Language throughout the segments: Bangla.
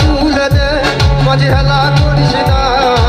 তুলে দে মাঝে হেলা করিস না।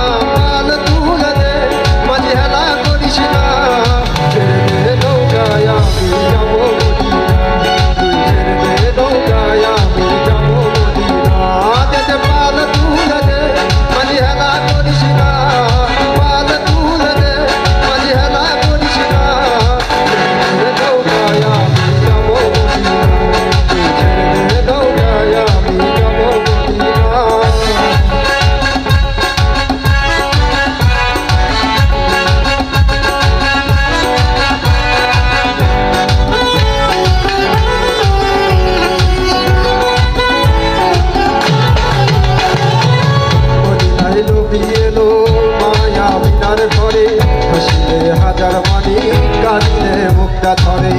মায়া মিনার ধরে হাসিলে হাজার মানি কাঁদিলে মুখটা ধরে।